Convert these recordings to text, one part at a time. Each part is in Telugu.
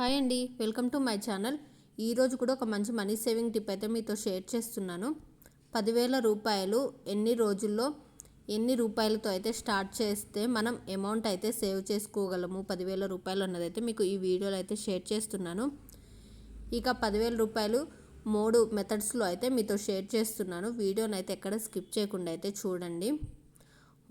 హాయ్ అండి వెల్కమ్ టు మై ఛానల్. ఈరోజు కూడా ఒక మంచి మనీ సేవింగ్ టిప్ అయితే మీతో షేర్ చేస్తున్నాను. పదివేల రూపాయలు ఎన్ని రోజుల్లో ఎన్ని రూపాయలతో అయితే స్టార్ట్ చేస్తే మనం అమౌంట్ అయితే సేవ్ చేసుకోగలము? పదివేల రూపాయలు అన్నదైతే మీకు ఈ వీడియోలో అయితే షేర్ చేస్తున్నాను. ఇక పదివేల రూపాయలు మూడు మెథడ్స్లో అయితే మీతో షేర్ చేస్తున్నాను. వీడియోని అయితే ఎక్కడ స్కిప్ చేయకుండా అయితే చూడండి.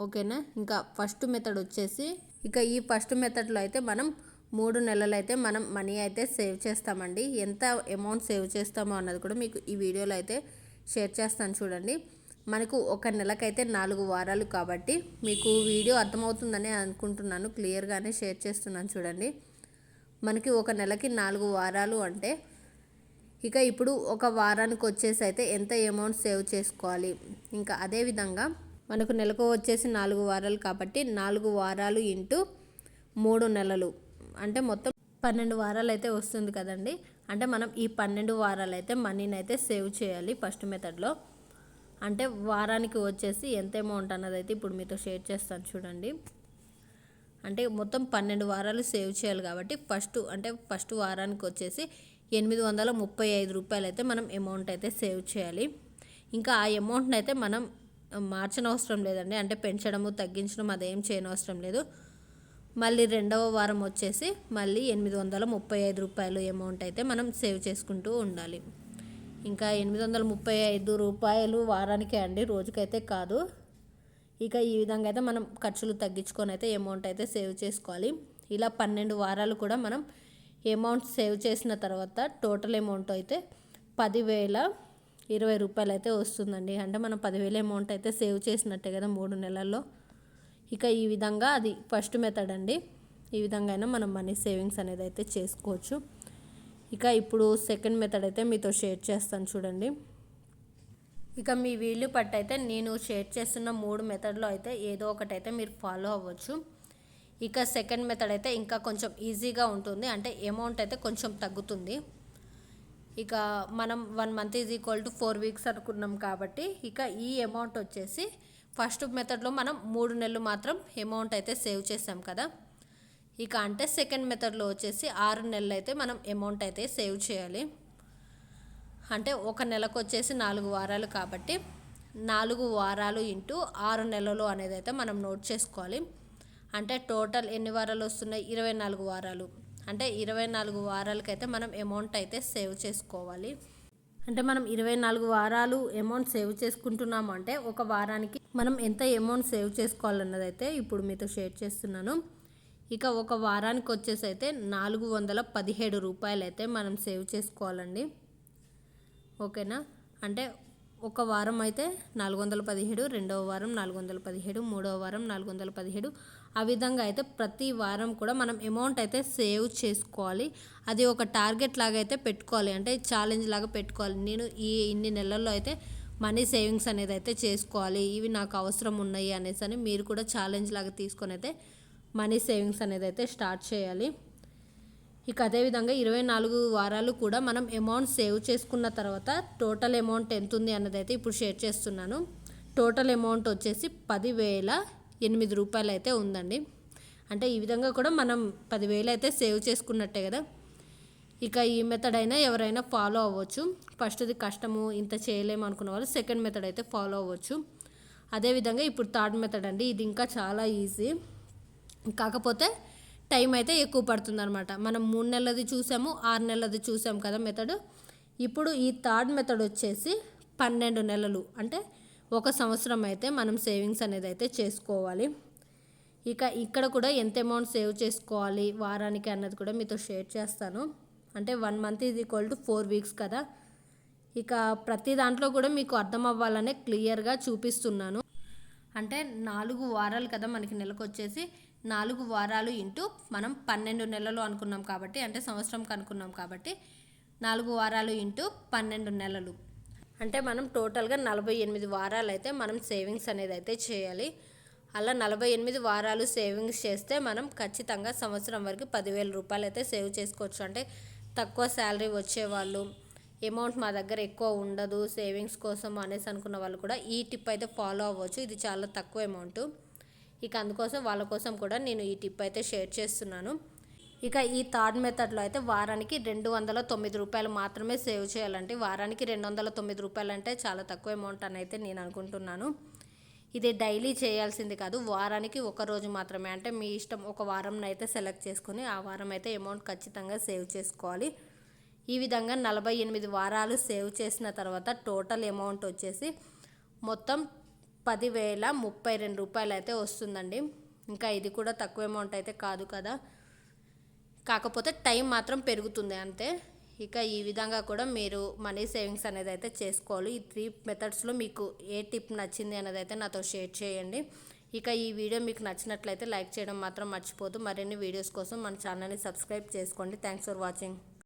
ఓకేనా? ఇంకా ఫస్ట్ మెథడ్ వచ్చేసి ఇక ఈ ఫస్ట్ మెథడ్లో అయితే మనం మూడు నెలలు అయితే మనం మనీ అయితే సేవ్ చేస్తామండి. ఎంత అమౌంట్ సేవ్ చేస్తామో అన్నది కూడా మీకు ఈ వీడియోలో అయితే షేర్ చేస్తాను చూడండి. మనకు ఒక నెలకైతే నాలుగు వారాలు కాబట్టి మీకు వీడియో అర్థమవుతుందని అనుకుంటున్నాను. క్లియర్గానే షేర్ చేస్తున్నాను చూడండి. మనకి ఒక నెలకి నాలుగు వారాలు అంటే ఇక ఇప్పుడు ఒక వారానికి వచ్చేసి అయితే ఎంత అమౌంట్ సేవ్ చేసుకోవాలి? ఇంకా అదేవిధంగా మనకు నెలకు వచ్చేసి నాలుగు వారాలు కాబట్టి నాలుగు వారాలు ఇంటూ మూడు నెలలు. అంటే మొత్తం పన్నెండు వారాలు అయితే వస్తుంది కదండి. అంటే మనం ఈ పన్నెండు వారాలు అయితే మనీని అయితే సేవ్ చేయాలి ఫస్ట్ మెథడ్లో. అంటే వారానికి వచ్చేసి ఎంత అమౌంట్ అన్నది అయితే ఇప్పుడు మీతో షేర్ చేస్తాను చూడండి. అంటే మొత్తం పన్నెండు వారాలు సేవ్ చేయాలి కాబట్టి ఫస్ట్ అంటే ఫస్ట్ వారానికి వచ్చేసి ఎనిమిది వందల ముప్పై ఐదు రూపాయలు అయితే మనం అమౌంట్ అయితే సేవ్ చేయాలి. ఇంకా ఆ అమౌంట్ని అయితే మనం మార్చనవసరం లేదండి. అంటే పెంచడము తగ్గించడం అదేం చేయనవసరం లేదు. మళ్ళీ రెండవ వారం వచ్చేసి మళ్ళీ ఎనిమిది వందల ముప్పై ఐదు రూపాయలు అమౌంట్ అయితే మనం సేవ్ చేసుకుంటూ ఉండాలి. ఇంకా ఎనిమిది వందల ముప్పై ఐదు రూపాయలు వారానికే అండి రోజుకైతే కాదు. ఇక ఈ విధంగా అయితే మనం ఖర్చులు తగ్గించుకొని అయితే అమౌంట్ అయితే సేవ్ చేసుకోవాలి. ఇలా పన్నెండు వారాలు కూడా మనం అమౌంట్ సేవ్ చేసిన తర్వాత టోటల్ అమౌంట్ అయితే పదివేల ఇరవై రూపాయలు అయితే వస్తుందండి. అంటే మనం పదివేల అమౌంట్ అయితే సేవ్ చేసినట్టే కదా మూడు నెలల్లో. ఇక ఈ విధంగా అది ఫస్ట్ మెథడ్ అండి. ఈ విధంగా అయినా మనం మనీ సేవింగ్స్ అనేది అయితే చేసుకోవచ్చు. ఇక ఇప్పుడు సెకండ్ మెథడ్ అయితే మీతో షేర్ చేస్తాను చూడండి. ఇక మీ వీలు పట్టు అయితే నేను షేర్ చేస్తున్న మూడు మెథడ్లో అయితే ఏదో ఒకటి అయితే మీరు ఫాలో అవ్వచ్చు. ఇక సెకండ్ మెథడ్ అయితే ఇంకా కొంచెం ఈజీగా ఉంటుంది. అంటే అమౌంట్ అయితే కొంచెం తగ్గుతుంది. ఇక మనం one month is equal to four weeks అనుకున్నాం కాబట్టి ఇక ఈ అమౌంట్ వచ్చేసి ఫస్ట్ మెథడ్లో మనం మూడు నెలలు మాత్రం అమౌంట్ అయితే సేవ్ చేసాం కదా. ఇక అంటే సెకండ్ మెథడ్లో వచ్చేసి ఆరు నెలలు అయితే మనం అమౌంట్ అయితే సేవ్ చేయాలి. అంటే ఒక నెలకు వచ్చేసి నాలుగు వారాలు కాబట్టి నాలుగు వారాలు ఇంటూ ఆరు నెలలు అనేది అయితే మనం నోట్ చేసుకోవాలి. అంటే టోటల్ ఎన్ని వారాలు వస్తున్నాయి? ఇరవై నాలుగు వారాలు. అంటే ఇరవై నాలుగు వారాలకైతే మనం అమౌంట్ అయితే సేవ్ చేసుకోవాలి. అంటే మనం ఇరవై నాలుగు వారాలు అమౌంట్ సేవ్ చేసుకుంటున్నాము అంటే ఒక వారానికి మనం ఎంత అమౌంట్ సేవ్ చేసుకోవాలన్నది అయితే ఇప్పుడు మీతో షేర్ చేస్తున్నాను. ఇక ఒక వారానికి వచ్చేసి అయితే నాలుగు వందల పదిహేడు రూపాయలు అయితే మనం సేవ్ చేసుకోవాలండి. ఓకేనా? అంటే ఒక వారం అయితే నాలుగు వందల పదిహేడు రెండవ వారం నాలుగు వందల పదిహేడు మూడవ వారం నాలుగు వందల పదిహేడు ఆ విధంగా అయితే ప్రతి వారం కూడా మనం అమౌంట్ అయితే సేవ్ చేసుకోవాలి. అది ఒక టార్గెట్ లాగా అయితే పెట్టుకోవాలి. అంటే ఛాలెంజ్ లాగా పెట్టుకోవాలి. నేను ఈ ఇన్ని నెలల్లో అయితే మనీ సేవింగ్స్ అనేది అయితే చేసుకోవాలి. ఇవి నాకు అవసరం ఉన్నాయి అనేసి అని మీరు కూడా ఛాలెంజ్ లాగా తీసుకొని అయితే మనీ సేవింగ్స్ అనేది అయితే స్టార్ట్ చేయాలి. ఇక అదేవిధంగా ఇరవై నాలుగు వారాలు కూడా మనం అమౌంట్ సేవ్ చేసుకున్న తర్వాత టోటల్ అమౌంట్ ఎంత ఉంది అన్నది అయితే ఇప్పుడు షేర్ చేస్తున్నాను. టోటల్ అమౌంట్ వచ్చేసి పదివేల ఎనిమిది రూపాయలు అయితే ఉందండి. అంటే ఈ విధంగా కూడా మనం పదివేలు అయితే సేవ్ చేసుకున్నట్టే కదా. ఇక ఈ మెథడ్ అయినా ఎవరైనా ఫాలో అవ్వచ్చు. ఫస్ట్ది కష్టము ఇంత చేయలేము అనుకున్న వాళ్ళు సెకండ్ మెథడ్ అయితే ఫాలో అవ్వచ్చు. అదేవిధంగా ఇప్పుడు థర్డ్ మెథడ్ అండి. ఇది ఇంకా చాలా ఈజీ కాకపోతే టైం అయితే ఎక్కువ పడుతుంది అనమాట మనం మూడు నెలలది చూసాము ఆరు నెలలది చూసాం కదా మెథడ్ ఇప్పుడు ఈ థర్డ్ మెథడ్ వచ్చేసి పన్నెండు నెలలు. అంటే ఒక సంవత్సరం అయితే మనం సేవింగ్స్ అనేది అయితే చేసుకోవాలి. ఇక ఇక్కడ కూడా ఎంత అమౌంట్ సేవ్ చేసుకోవాలి వారానికి అన్నది కూడా మీతో షేర్ చేస్తాను. అంటే వన్ మంత్ ఇది ఈక్వల్ టు ఫోర్ వీక్స్ కదా. ఇక ప్రతి దాంట్లో కూడా మీకు అర్థం అవ్వాలనే క్లియర్గా చూపిస్తున్నాను. అంటే నాలుగు వారాలు కదా మనకి నెలకు వచ్చేసి నాలుగు వారాలు ఇంటూ మనం పన్నెండు నెలలు అనుకున్నాం కాబట్టి అంటే సంవత్సరంకి అనుకున్నాం కాబట్టి నాలుగు వారాలు ఇంటూ పన్నెండు నెలలు. అంటే మనం టోటల్గా నలభై ఎనిమిది వారాలు అయితే మనం సేవింగ్స్ అనేది అయితే చేయాలి. అలా నలభై ఎనిమిది వారాలు సేవింగ్స్ చేస్తే మనం ఖచ్చితంగా సంవత్సరం వరకు పదివేల రూపాయలు అయితే సేవ్ చేసుకోవచ్చు. అంటే తక్కువ శాలరీ వచ్చేవాళ్ళు అమౌంట్ మా దగ్గర ఎక్కువ ఉండదు సేవింగ్స్ కోసం అనేసి అనుకున్న వాళ్ళు కూడా ఈ టిప్ అయితే ఫాలో అవ్వచ్చు. ఇది చాలా తక్కువ అమౌంట్. ఇక అందుకోసం వాళ్ళ కోసం కూడా నేను ఈ టిప్ అయితే షేర్ చేస్తున్నాను. ఇక ఈ థర్డ్ మెథడ్లో అయితే వారానికి రెండు వందల తొమ్మిది రూపాయలు మాత్రమే సేవ్ చేయాలంటే వారానికి రెండు వందల తొమ్మిది రూపాయలు అంటే చాలా తక్కువ అమౌంట్ అని అయితే నేను అనుకుంటున్నాను. ఇది డైలీ చేయాల్సింది కాదు వారానికి ఒక రోజు మాత్రమే. అంటే మీ ఇష్టం ఒక వారం అయితే సెలెక్ట్ చేసుకుని ఆ వారం అయితే అమౌంట్ ఖచ్చితంగా సేవ్ చేసుకోవాలి. ఈ విధంగా నలభై ఎనిమిది వారాలు సేవ్ చేసిన తర్వాత టోటల్ అమౌంట్ వచ్చేసి మొత్తం పదివేల ముప్పై రెండు రూపాయలు అయితే వస్తుందండి. ఇంకా ఇది కూడా తక్కువ అమౌంట్ అయితే కాదు కదా. కాకపోతే టైం మాత్రం పెరుగుతుంది అంతే. ఇక ఈ విధంగా కూడా మీరు మనీ సేవింగ్స్ అనేది అయితే చేసుకోవాలి. ఈ త్రీ మెథడ్స్లో మీకు ఏ టిప్ నచ్చింది అనేది అయితే నాతో షేర్ చేయండి. ఇక ఈ వీడియో మీకు నచ్చినట్లయితే లైక్ చేయడం మాత్రం మర్చిపోదు మరిన్ని వీడియోస్ కోసం మన ఛానల్ని సబ్స్క్రైబ్ చేసుకోండి. Thanks for watching.